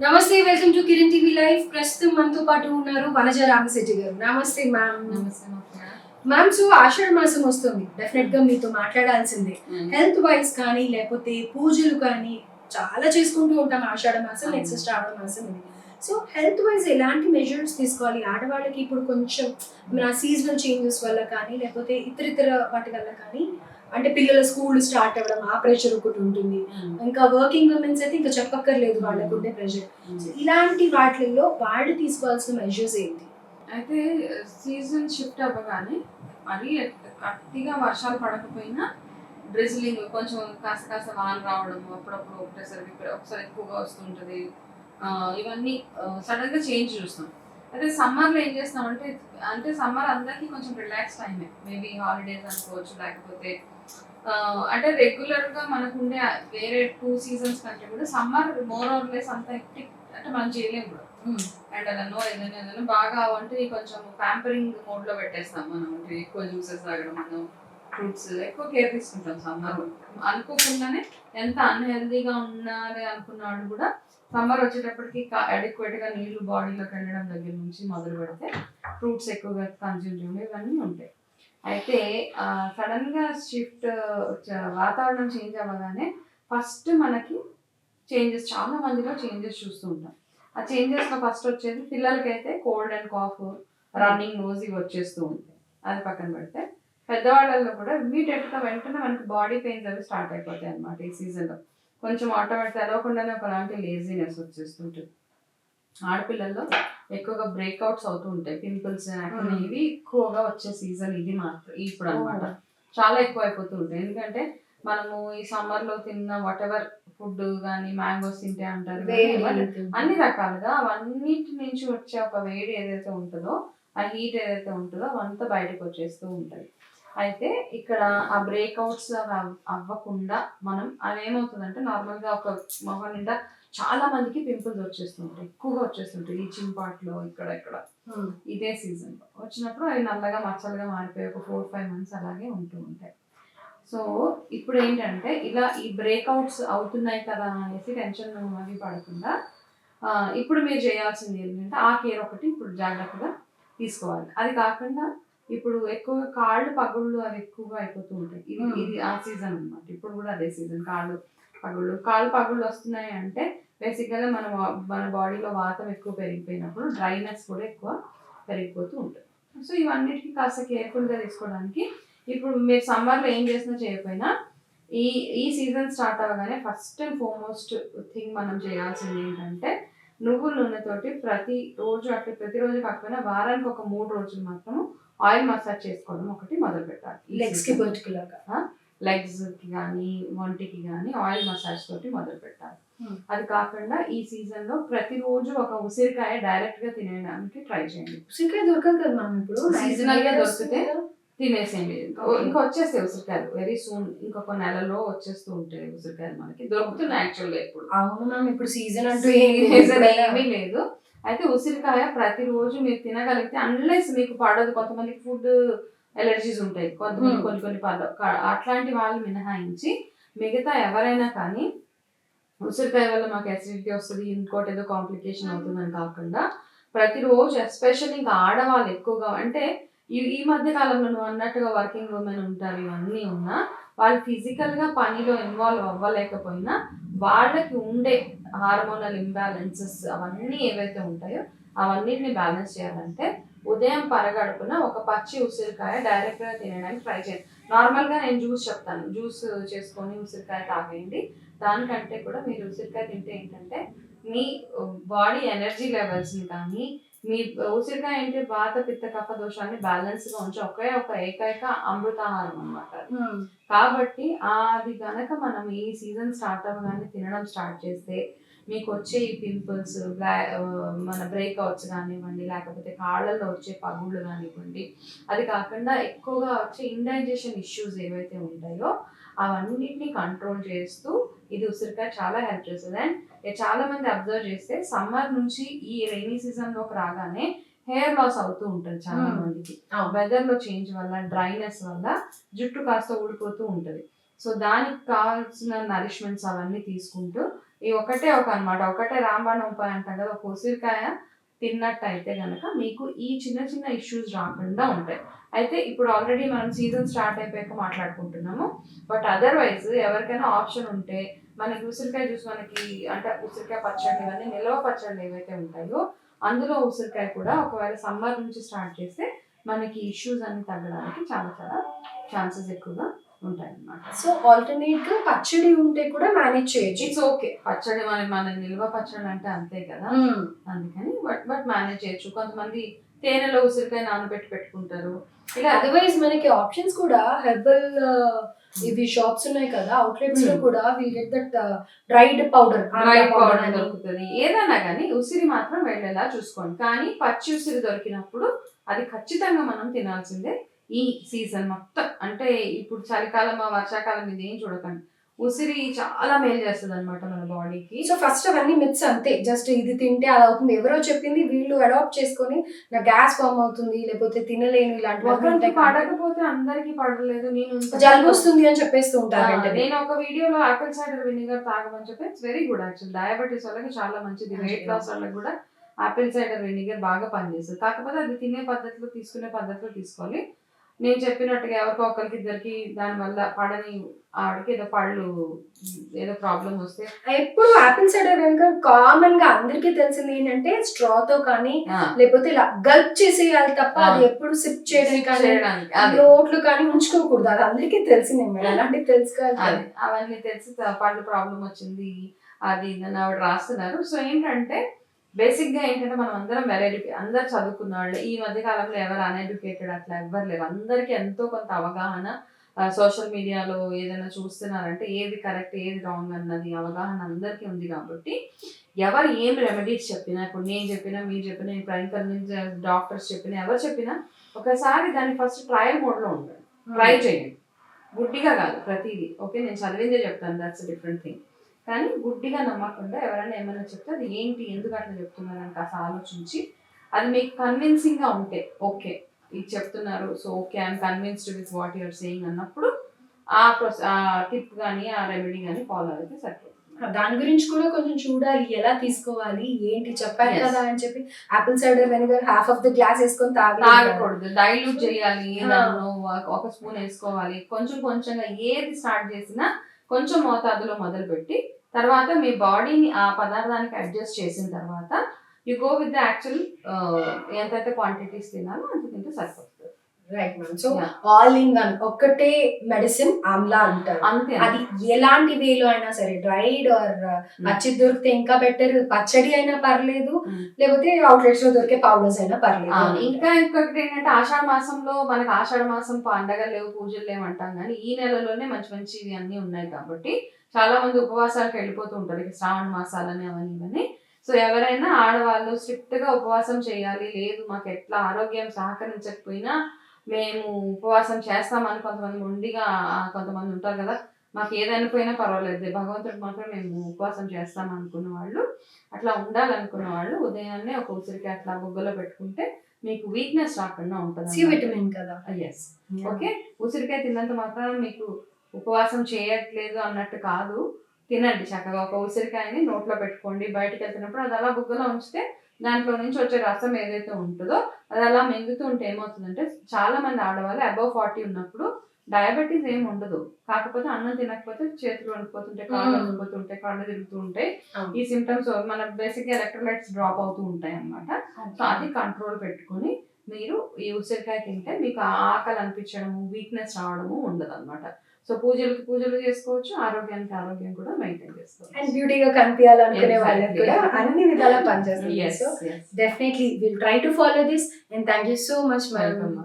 నమస్తే welcome to Kiran TV live. ప్రస్తుతం మనతో పాటు ఉన్నారు వనజ రామశెట్టి గారు. నమస్తే మ్యామ్. నమస్తే. మ్యామ్. సో ఆషాఢ మాసం వస్తుంది. డెఫినెట్గా మీతో మాట్లాడాల్సిందే. హెల్త్ వైజ్ కానీ లేకపోతే పూజలు కానీ చాలా చేసుకుంటూ ఉంటాం ఆషాఢ మాసం. నెక్స్ట్ శ్రావణ మాసం ఇది సో హెల్త్ వైజ్ ఎలాంటి మెజర్స్ తీసుకోవాలి? ఆడవాళ్ళకి ఇప్పుడు కొంచెం మన సీజనల్ చేంజెస్ వల్ల కానీ లేకపోతే ఇతర ఇతర వాటి వల్ల కానీ అంటే పిల్లల స్కూల్ స్టార్ట్ అవ్వడం ఆ ప్రెషర్ ఒకటి ఉంటుంది. ఇంకా వర్కింగ్ ఉమెన్స్ అయితే ఇంకా చెప్పక్కర్లేదు వాళ్ళకు ఉండే ప్రెషర్. ఇలాంటి వాటిల్లో వాళ్ళు తీసుకోవాల్సిన మెజర్స్ ఏంటి? అయితే సీజన్ షిఫ్ట్ అవ్వగానే మరీ గట్టిగా వర్షాలు పడకపోయినా డ్రిజిలింగ్ కొంచెం కాస్త కాస్త వాన రావడం అప్పుడప్పుడు ఒకటేసారి విపరీ- ఒకసారి ఎక్కువగా వస్తుంటది. ఇవన్నీ సడన్గా చేంజ్ చూస్తాం. అయితే సమ్మర్లో ఏం చేస్తామంటే అంటే సమ్మర్ అందరికీ కొంచెం రిలాక్స్ టైమే మేబీ హాలిడేస్ అనుకోవచ్చు లేకపోతే అంటే రెగ్యులర్గా మనకు ఉండే వేరే టూ సీజన్స్ కంటే కూడా సమ్మర్ మోర్ ఆర్ లెస్ అంత hectic అంటే మనం చేయలేము కూడా. అండ్ అదనో ఏదైనా ఏదైనా బాగా అంటే కొంచెం ప్యాంపరింగ్ మోడ్లో పెట్టేస్తాం మనం. అంటే ఎక్కువ జ్యూసెస్ తాగడం మనం ఫ్రూట్స్ ఎక్కువ కేర్ తీసుకుంటాం సమ్మర్ అనుకోకుండానే ఎంత అన్హెల్దీగా ఉండాలి అనుకున్న వాళ్ళు కూడా సమ్మర్ వచ్చేటప్పటికి అడిక్వేట్గా నీళ్ళు బాడీలోకి వెళ్ళడం దగ్గర నుంచి మొదలు పెడితే ఫ్రూట్స్ ఎక్కువగా కన్జ్యూమ్ చేయడం ఇవన్నీ ఉంటాయి. అయితే సడన్గా షిఫ్ట్ వాతావరణం చేంజ్ అవ్వగానే ఫస్ట్ మనకి చేంజెస్ చాలా మందిలో చేంజెస్ చూస్తూ ఉంటాం. ఆ చేంజెస్లో ఫస్ట్ వచ్చేది పిల్లలకైతే cold and cough running nose ఇవి వచ్చేస్తూ ఉంటాయి. అది పక్కన పెడితే పెద్దవాళ్ళల్లో కూడా ఇమీడియట్గా వెంటనే మనకి బాడీ పెయిన్స్ అవి స్టార్ట్ అయిపోతాయి అనమాట ఈ సీజన్లో కొంచెం ఆటోమేటిక్ తెలవకుండానే ఒకలాంటి లేజినెస్ వచ్చేస్తుంటుంది ఆడపిల్లల్లో ఎక్కువగా బ్రేక్అవుట్స్ అవుతూ ఉంటాయి. పింపుల్స్. ఇవి ఎక్కువగా వచ్చే సీజన్ ఇది మాత్రం ఇప్పుడు అన్నమాట. చాలా ఎక్కువ అయిపోతూ ఉంటాయి. ఎందుకంటే మనము ఈ సమ్మర్లో తిన్న వాట్ ఎవర్ ఫుడ్ కానీ మ్యాంగోస్ తింటే అంటారు? అన్ని రకాలుగా అవన్నిటి నుంచి వచ్చే ఒక వేడి ఏదైతే ఉంటుందో ఆ హీట్ ఏదైతే ఉంటుందో అవంతా బయటకు వచ్చేస్తూ ఉంటుంది అయితే ఇక్కడ ఆ బ్రేక్అవుట్స్ అవ్వకుండా మనం అవి ఏమవుతుందంటే నార్మల్గా ఒక మొహం నిండా చాలా మందికి పింపుల్స్ వచ్చేస్తుంటాయి. ఎక్కువగా వచ్చేస్తుంటాయి. ఈ చింపాట్లో ఇక్కడ ఇక్కడ. ఇదే సీజన్. లో వచ్చినప్పుడు అవి నల్లగా మచ్చలుగా మారిపోయి ఒక ఫోర్ ఫైవ్ మంత్స్ అలాగే ఉంటూ ఉంటాయి. సో ఇప్పుడు ఏంటంటే ఇలా ఈ బ్రేక్అవుట్స్ అవుతున్నాయి కదా అనేసి టెన్షన్ అవి పడకుండా ఇప్పుడు మీరు చేయాల్సింది ఏంటంటే ఆ కేర్ ఒకటి ఇప్పుడు జాగ్రత్తగా తీసుకోవాలి. అది కాకుండా ఇప్పుడు ఎక్కువగా కాళ్ళు పగుళ్ళు అవి ఎక్కువగా అయిపోతూ ఉంటాయి. ఇది. ఇది ఆ సీజన్ అన్నమాట. ఇప్పుడు కూడా అదే సీజన్. కాళ్ళు పగుళ్ళు కాళ్ళు పగుళ్ళు వస్తున్నాయి అంటే బేసిక్గా మన మన బాడీలో వాతం ఎక్కువ పెరిగిపోయినప్పుడు డ్రైనెస్ కూడా ఎక్కువ పెరిగిపోతూ ఉంటుంది. సో ఇవన్నిటికీ కాస్త కేర్ఫుల్గా తీసుకోవడానికి ఇప్పుడు మీరు సమ్మర్లో ఏం చేసినా చేయకపోయినా ఈ ఈ సీజన్ స్టార్ట్ అవ్వగానే ఫస్ట్ అండ్ ఫార్మోస్ట్ థింగ్ మనం చేయాల్సింది ఏంటంటే నువ్వుల నూనెతోటి ప్రతి రోజు అట్లా ప్రతిరోజు కాకపోయినా వారానికి ఒక మూడు రోజులు మాత్రం ఆయిల్ మసాజ్ చేసుకోవడం ఒకటి మొదలు పెట్టాలి. లెగ్స్కి పర్టికులర్గా లెగ్స్కి కానీ ఒంటికి కానీ ఆయిల్ మసాజ్ తోటి మొదలు పెట్టాలి. అది కాకుండా ఈ సీజన్లో ప్రతిరోజు ఒక ఉసిరికాయ డైరెక్ట్గా తినేయడానికి ట్రై చేయండి. ఉసిరికాయ దొరకదు కదా మనం ఇప్పుడు? Seasonal గా దొరికితే తినేసేయండి. ఇంకా వచ్చేస్తాయి ఉసిరికాయలు. వెరీ సూన్ ఇంకొక నెలలో వచ్చేస్తూ ఉంటాయి ఉసిరికాయలు మనకి. దొరుకుతున్నాయి యాక్చువల్గా ఇప్పుడు అవును మ్యామ్ ఇప్పుడు సీజన్ అంటూ ఏమీ లేదు అయితే ఉసిరికాయ ప్రతిరోజు మీరు తినగలిగితే అన్లెస్ మీకు పడదు కొంతమందికి ఫుడ్ ఎలర్జీస్ ఉంటాయి. కొంతమంది Hmm. కొన్ని కొన్ని పడ అట్లాంటి వాళ్ళు మినహాయించి మిగతా ఎవరైనా కానీ ఉసిరికాయ వల్ల మాకు అసిడిటీ వస్తుంది ఇంకోటి ఏదో కాంప్లికేషన్ అవుతుందని కాకుండా ప్రతిరోజు ఎస్పెషల్లీ ఇంకా ఆడవాళ్ళు ఎక్కువగా అంటే ఈ ఈ మధ్య కాలంలో నువ్వు అన్నట్టుగా వర్కింగ్ ఉమెన్ ఉంటారు ఇవన్నీ ఉన్నా వాళ్ళు ఫిజికల్గా పనిలో ఇన్వాల్వ్ అవ్వలేకపోయినా వాళ్ళకి ఉండే హార్మోనల్ ఇంబ్యాలెన్సెస్ అవన్నీ ఏవైతే ఉంటాయో అవన్నిటిని బ్యాలెన్స్ చేయాలంటే ఉదయం పరగడుపున ఒక పచ్చి ఉసిరికాయ డైరెక్ట్గా తినడానికి ట్రై చేయండి నార్మల్గా నేను జ్యూస్ చెప్తాను. జ్యూస్ చేసుకొని ఉసిరికాయ తాగేయండి. దానికంటే కూడా మీరు ఉసిరికాయ తింటే ఏంటంటే మీ బాడీ ఎనర్జీ లెవెల్స్ని కానీ మీ ఉసిరికాయ ఏంటి వాత పిత్త కఫ దోషాన్ని బ్యాలెన్స్గా ఉంచి ఒకే ఒక ఏకైక అమృతాహారం అన్నమాట అది. కాబట్టి అది గనక మనం ఈ సీజన్ స్టార్ట్ అవ్వగానే తినడం స్టార్ట్ చేస్తే మీకు వచ్చే ఈ పింపుల్స్ మన బ్రేక్అవుట్స్ కానివ్వండి లేకపోతే కాళ్ళల్లో వచ్చే పగుళ్ళు కానివ్వండి అది కాకుండా ఎక్కువగా వచ్చే ఇండైజెషన్ ఇష్యూస్ ఏవైతే ఉంటాయో అవన్నిటిని కంట్రోల్ చేస్తూ ఇది ఉసిరికాయ చాలా హెల్ప్ చేస్తుంది. అండ్ చాలా మంది అబ్జర్వ్ చేస్తే సమ్మర్ నుంచి ఈ రైనీ సీజన్లోకి రాగానే హెయిర్ లాస్ అవుతూ ఉంటుంది చాలా Hmm. మందికి. వెదర్లో చేంజ్ వల్ల డ్రైనెస్ వల్ల జుట్టు కాస్త ఊడిపోతూ ఉంటది. సో దానికి కావాల్సిన నరిష్మెంట్స్ అవన్నీ తీసుకుంటూ ఈ ఒకటే ఒక అన్నమాట. ఒకటే రాంబాణం ఉపాయం అంటాం కదా ఒక ఉసిరికాయ తిన్నట్టు అయితే కనుక మీకు ఈ చిన్న చిన్న ఇష్యూస్ రాకుండా ఉంటాయి. అయితే ఇప్పుడు ఆల్రెడీ మనం సీజన్ స్టార్ట్ అయిపోయాక మాట్లాడుకుంటున్నాము. బట్ అదర్వైజ్ ఎవరికైనా ఆప్షన్ ఉంటే మనకి ఉసిరికాయ జ్యూస్ మనకి అంటే ఉసిరికాయ పచ్చడి ఇవన్నీ నిల్వ పచ్చళ్ళు ఏవైతే ఉంటాయో అందులో ఉసిరికాయ కూడా ఒకవేళ సమ్మర్ నుంచి స్టార్ట్ చేస్తే మనకి ఇష్యూస్ అన్ని తగ్గడానికి చాలా చాలా ఛాన్సెస్ ఎక్కువగా ఉంటాయి అన్నమాట సో ఆల్టర్నేట్గా పచ్చడి ఉంటే కూడా మేనేజ్ చేయొచ్చు. ఇట్స్ ఓకే పచ్చడి మన మన నిల్వ పచ్చడి అంటే అంతే కదా? అందుకని బట్ బట్ మేనేజ్ చేయొచ్చు. కొంతమంది తేనెలో ఉసిరికాయ నానబెట్టి పెట్టుకుంటారు. ఇలా అదర్వైజ్ మనకి ఆప్షన్స్ కూడా హెర్బల్ ఇవి షాప్స్ ఉన్నాయి కదా అవుట్లెట్స్లో Hmm. కూడా will get that dried powder dry powder దొరుకుతుంది. ఏదైనా కానీ ఉసిరి మాత్రం వెళ్ళేలా చూసుకోండి. కానీ పచ్చి ఉసిరి దొరికినప్పుడు అది ఖచ్చితంగా మనం తినాల్సిందే. ఈ సీజన్ మొత్తం. అంటే ఇప్పుడు చలికాలం వర్షాకాలం ఇది ఏం చూడకండి. ఉసిరి చాలా మేలు చేస్తుంది అనమాట మన బాడీకి. సో ఫస్ట్ అవన్నీ మిత్స్ అంతే. జస్ట్ ఇది తింటే అలా అవుతుంది. ఎవరో చెప్పింది వీళ్ళు అడాప్ట్ చేసుకొని నా గ్యాస్ ఫామ్ అవుతుంది లేకపోతే తినలేను కాబట్టి పడకపోతే అందరికి పడలేదు నేను జలుబు వస్తుంది అని చెప్పేస్తూ వెంటనే. నేను ఒక వీడియోలో ఆపిల్ సైడర్ వినిగర్ తాగమని చెప్పి it's very good actual diabetes వాళ్ళకి చాలా మంచిది. మంచిది. వెయిట్ లాస్ వాళ్ళకి కూడా ఆపిల్ సైడర్ వినిగర్ బాగా పనిచేస్తుంది. కాకపోతే అది తినే పద్ధతిలో తీసుకునే పద్ధతిలో తీసుకోవాలి. నేను చెప్పినట్టుగా ఎవరికో ఒకరికి ఇద్దరికి దాని వల్ల పడని ఆవిడకి ఏదో పళ్ళు ఏదో ప్రాబ్లం వస్తే ఎప్పుడు ఆపిల్ సైడర్ వెనుక కామన్గా అందరికీ తెలిసింది ఏంటంటే స్ట్రా తో కానీ లేకపోతే ఇలా గల్ప్ చేసేయాలి తప్ప. అది ఎప్పుడు సిప్ చేయడం కానీ నోట్లు కానీ ఉంచుకోకూడదు. అది అందరికీ తెలిసిందే మేడం అలాంటివి తెలుసుకోవాలి అవన్నీ తెలిసి పళ్ళు ప్రాబ్లం వచ్చింది అది ఇది అని ఆవిడ రాస్తున్నారు. సో ఏంటంటే బేసిక్గా ఏంటంటే మనం అందరం వెల్ ఎడ్యుకేట్ అందరు చదువుకున్న వాళ్ళు. ఈ మధ్య కాలంలో ఎవరు అన్ఎడ్యుకేటెడ్ అట్లా ఎవ్వరు లేరు. అందరికీ ఎంతో కొంత అవగాహన సోషల్ మీడియాలో ఏదైనా చూస్తున్నారంటే ఏది కరెక్ట్ ఏది రాంగ్ అన్నది అవగాహన అందరికీ ఉంది కాబట్టి ఎవరు ఏం రెమెడీస్ చెప్పినా ఇప్పుడు నేను చెప్పినా మీరు చెప్పినా ఇప్పుడు ఇంకర్ డాక్టర్స్ చెప్పినా ఎవరు చెప్పినా ఒకసారి దాన్ని ఫస్ట్ ట్రయల్ మోడ్లో ఉండండి. ట్రై చేయండి. గుడ్డిగా కాదు ప్రతిదీ. ఓకే నేను చదివిందే చెప్తాను దట్స్ డిఫరెంట్ థింగ్ కానీ గుడ్డిగా నమ్మకుండా ఎవరైనా ఏమైనా చెప్తే అది ఏంటి ఎందుకు అట్లా చెప్తున్నారని కాస్త ఆలోచించి అది మీకు కన్విన్సింగ్గా ఉంటే ఓకే ఇది చెప్తున్నారు so okay I'm convinced with what your saying అన్నప్పుడు ఆ ప్రొస ఆ టిప్ కానీ ఆ రెమెడీ కానీ ఫాలో అయితే సరిపోతుంది. దాని గురించి కూడా కొంచెం చూడాలి ఎలా తీసుకోవాలి ఏంటి Yes. కదా అని చెప్పి apple cider vinegar half of the glass వేసుకొని తాగి తాగకూడదు డైల్యూట్ చేయాలి ఒక స్పూన్ వేసుకోవాలి కొంచెం కొంచెంగా ఏది స్టార్ట్ చేసినా కొంచెం మోతాదులో మొదలుపెట్టి తర్వాత మీ బాడీని ఆ పదార్థానికి అడ్జస్ట్ చేసిన తర్వాత you go with the actual ఎంతైతే క్వాంటిటీస్ తినాలో అంత తింటే సరిపోతుంది. Right ma'am so. All in one ఒక్కటే మెడిసిన్ ఆమ్లా అంటారు. అంతే. అది ఎలాంటి వేలో అయినా సరే డ్రైడ్ ఆర్ పచ్చి దొరికితే ఇంకా బెటర్ పచ్చడి అయినా పర్లేదు Mm. లేకపోతే అవుట్లెట్స్లో దొరికే పౌడర్స్ అయినా పర్లేదు. ఇంకా ఇంకొకటి ఏంటంటే ఆషాఢ మాసంలో మనకి ఆషాఢ మాసం పండగలు లేవు పూజలు లేవు అంటాం కానీ ఈ నెలలోనే మంచి మంచివి అన్నీ ఉన్నాయి కాబట్టి చాలా మంది ఉపవాసాలకు వెళ్ళిపోతూ ఉంటారు. ఇక శ్రావణ మాసాలని అవన్నీ ఇవన్నీ సో ఎవరైనా ఆడవాళ్ళు స్ట్రిక్ట్గా ఉపవాసం చేయాలి లేదు మాకు ఎట్లా ఆరోగ్యం సహకరించకపోయినా మేము ఉపవాసం చేస్తామని కొంతమంది మొండిగా కొంతమంది ఉంటారు కదా మాకు ఏదైనా పోయినా పర్వాలేదు. భగవంతుడికి మాత్రం మేము ఉపవాసం చేస్తాం అనుకున్న వాళ్ళు అట్లా ఉండాలనుకున్న వాళ్ళు ఉదయాన్నే ఒక ఉసిరికాయ అట్లా బొగ్గలో పెట్టుకుంటే మీకు వీక్నెస్ రాకుండా సి ఉంటుంది విటమిన్ కదా. Yes okay? ఉసిరికాయ తిన్నంత మాత్రం మీకు ఉపవాసం చేయట్లేదు అన్నట్టు కాదు. తినండి చక్కగా. ఒక ఉసిరికాయని నోట్లో పెట్టుకోండి. బయటకు వెళ్తున్నప్పుడు అది అలా బుగ్గలో ఉంచితే దాంట్లో నుంచి వచ్చే రసం ఏదైతే ఉంటుందో అది అలా మింగుతూ ఉంటే ఏమవుతుందంటే చాలా మంది ఆడవాళ్ళు అబౌవ్ ఫార్టీ ఉన్నప్పుడు డయాబెటీస్ ఏమి ఉండదు. కాకపోతే అన్నం తినకపోతే చేతులు వణికిపోతుంటాయి కాళ్ళు. వణికిపోతుంటాయి కళ్ళు తిరుగుతూ ఉంటాయి. ఈ సిమ్టమ్స్ మన బేసిక్ ఎలక్ట్రోలైట్స్ డ్రాప్ అవుతూ ఉంటాయి అన్నమాట సో అది కంట్రోల్ పెట్టుకుని మీరు ఈ ఉసిరికాయ తింటే మీకు ఆకలి అనిపించడము వీక్నెస్ రావడము ఉండదు అనమాట సో పూజలకు పూజలు చేసుకోవచ్చు ఆరోగ్యానికి ఆరోగ్యం కూడా మెయింటైన్ అండ్ చేసుకోవచ్చు బ్యూటీగా కనిపించాలనుకునే. వాళ్ళకి కూడా అన్ని విధాలా పనిచేస్తుంది so. Definitely will try to follow this and thank you so much ma'am.